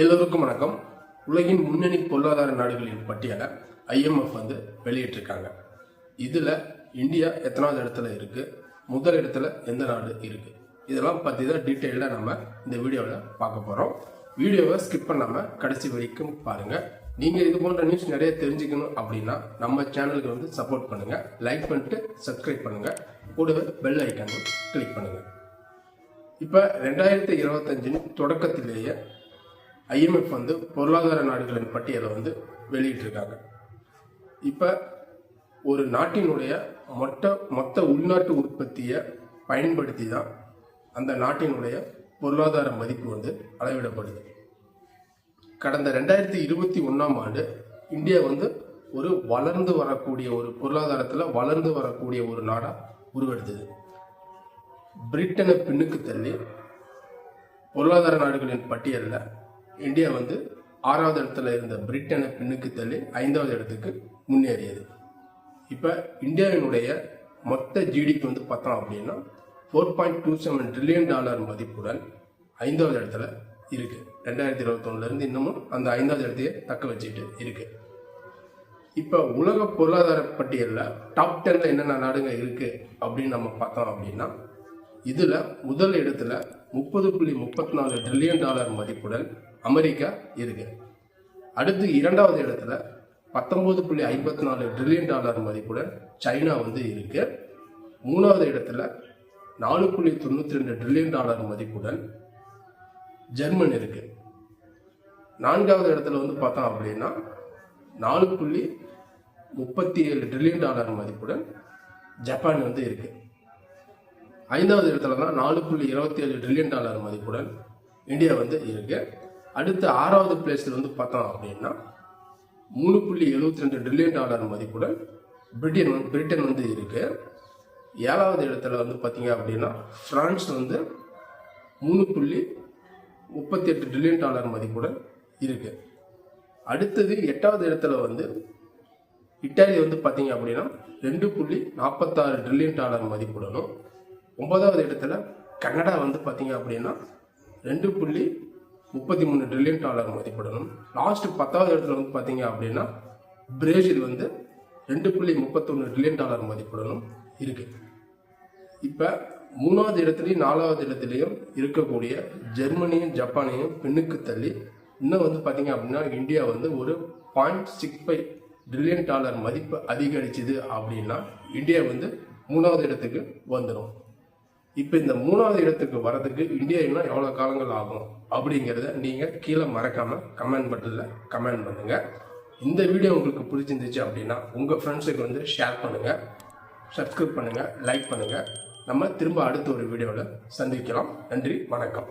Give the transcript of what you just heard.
எல்லோருக்கும் வணக்கம். உலகின் முன்னணி பொருளாதார நாடுகளின் பட்டியலை ஐஎம்எஃப் வந்து வெளியிட்டிருக்காங்க. இதில் இந்தியா எத்தனாவது இடத்துல இருக்குது முதல் இடத்துல எந்த நாடு இருக்குது இதெல்லாம் பற்றி தான் டீட்டெயிலாக நம்ம இந்த வீடியோவில் பார்க்க போகிறோம் வீடியோவை ஸ்கிப் பண்ணாமல் கடைசி வரைக்கும் பாருங்கள் நீங்கள் இது போன்ற நியூஸ் நிறைய தெரிஞ்சுக்கணும் அப்படின்னா நம்ம சேனலுக்கு வந்து சப்போர்ட் பண்ணுங்கள் லைக் பண்ணிட்டு சப்ஸ்கிரைப் பண்ணுங்கள் கூடவே பெல் ஐக்கானும் கிளிக் பண்ணுங்கள் இப்போ ரெண்டாயிரத்தி இருபத்தஞ்சின் தொடக்கத்திலேயே ஐஎம்எஃப் வந்து பொருளாதார நாடுகளின் பட்டியலை வந்து வெளியிட்டிருக்காங்க. இப்போ ஒரு நாட்டினுடைய மொத்த மொத்த உள்நாட்டு உற்பத்தியை பயன்படுத்தி தான் அந்த நாட்டினுடைய பொருளாதார மதிப்பு வந்து அளவிடப்படுது. கடந்த ரெண்டாயிரத்தி இருபத்தி ஒன்றாம் ஆண்டு இந்தியா வந்து ஒரு வளர்ந்து வரக்கூடிய ஒரு பொருளாதாரத்தில் வளர்ந்து வரக்கூடிய ஒரு நாடாக உருவெடுத்தது. பிரிட்டனை பின்னுக்கு தள்ளி பொருளாதார நாடுகளின் பட்டியலில் இந்தியா வந்து ஆறாவது இடத்துல இருந்த பிரிட்டனை பின்னுக்கு தள்ளி ஐந்தாவது இடத்துக்கு முன்னேறியது. இப்போ இந்தியாவினுடைய மொத்த ஜிடிபி வந்து பார்த்தோம் அப்படின்னா four point two seven trillion dollar மதிப்புடன் ஐந்தாவது இடத்துல இருக்குது ரெண்டாயிரத்தி இருபத்தொன்னுலேருந்து இன்னமும் அந்த ஐந்தாவது இடத்தையே தக்க வச்சுட்டு இருக்குது இப்போ உலக பொருளாதார பட்டியலில் டாப் டென்ல என்னென்ன நாடுங்க இருக்குது அப்படின்னு நம்ம பார்த்தோம் அப்படின்னா இதில் முதல் இடத்துல முப்பது புள்ளி முப்பத்தி நாலு ட்ரில்லியன் டாலர் மதிப்புடன் அமெரிக்கா இருக்கு. அடுத்து இரண்டாவது இடத்துல பத்தொம்போது புள்ளி ஐம்பத்தி நாலு ட்ரில்லியன் டாலர் மதிப்புடன் சைனா வந்து இருக்கு. மூணாவது இடத்துல நாலு புள்ளி தொண்ணூற்றி ரெண்டு ட்ரில்லியன் டாலர் மதிப்புடன் ஜெர்மன் இருக்கு. நான்காவது இடத்துல வந்து பார்த்தோம் அப்படின்னா நாலு புள்ளி முப்பத்தி ஏழு ட்ரில்லியன் டாலர் மதிப்புடன் ஜப்பான் வந்து இருக்குது ஐந்தாவது இடத்துல தான் நாலு புள்ளி இருபத்தி ஏழு ட்ரில்லியன் டாலர் மதிப்புடன் இந்தியா வந்து இருக்கு. அடுத்து ஆறாவது பிளேஸில் வந்து பார்த்தோம் அப்படின்னா மூணு புள்ளி எழுபத்தி ரெண்டு ட்ரில்லியன் டாலர் மதிப்புடன் பிரிட்டன் வந்து பிரிட்டன் வந்து இருக்கு. ஏழாவது இடத்துல வந்து பார்த்தீங்க அப்படின்னா ஃப்ரான்ஸ் வந்து மூணு புள்ளி முப்பத்தி எட்டு ட்ரில்லியன் டாலர் மதிப்புடன் இருக்கு. அடுத்தது எட்டாவது இடத்துல வந்து இட்டாலி வந்து பார்த்தீங்க அப்படின்னா ரெண்டு புள்ளி நாற்பத்தாறு ட்ரில்லியன் டாலர் மதிப்புடனும். ஒன்பதாவது இடத்துல கனடா வந்து பார்த்தீங்க அப்படின்னா ரெண்டு புள்ளி முப்பத்தி மூணு ட்ரில்லியன் டாலர் மதிப்பிடணும். லாஸ்ட் பத்தாவது இடத்துல வந்து பார்த்தீங்க அப்படின்னா பிரேசில் வந்து ரெண்டு புள்ளி முப்பத்தொன்று ட்ரில்லியன் டாலர் மதிப்பிடணும் இருக்கு. இப்போ மூணாவது இடத்துலையும் நாலாவது இடத்துலையும் இருக்கக்கூடிய ஜெர்மனியும் ஜப்பானையும் பின்னுக்கு தள்ளி இன்னும் வந்து பார்த்தீங்க அப்படின்னா இந்தியா வந்து ஒரு point six five trillion dollar மதிப்பு அதிகரிச்சுது அப்படின்னா இந்தியா வந்து மூணாவது இடத்துக்கு வந்துடும் இப்போ இந்த மூணாவது இடத்துக்கு வரதுக்கு இந்தியா இன்னும் எவ்வளோ காலங்கள் ஆகும் அப்படிங்கிறத நீங்கள் கீழே மறக்காமல் கமெண்ட் பட்டனில் கமெண்ட் பண்ணுங்கள் இந்த வீடியோ உங்களுக்கு பிடிச்சிருந்துச்சு அப்படின்னா உங்கள் ஃப்ரெண்ட்ஸுக்கு வந்து ஷேர் பண்ணுங்கள் சப்ஸ்கிரைப் பண்ணுங்கள் லைக் பண்ணுங்கள் நம்ம திரும்ப அடுத்த ஒரு வீடியோவில் சந்திக்கலாம். நன்றி வணக்கம்.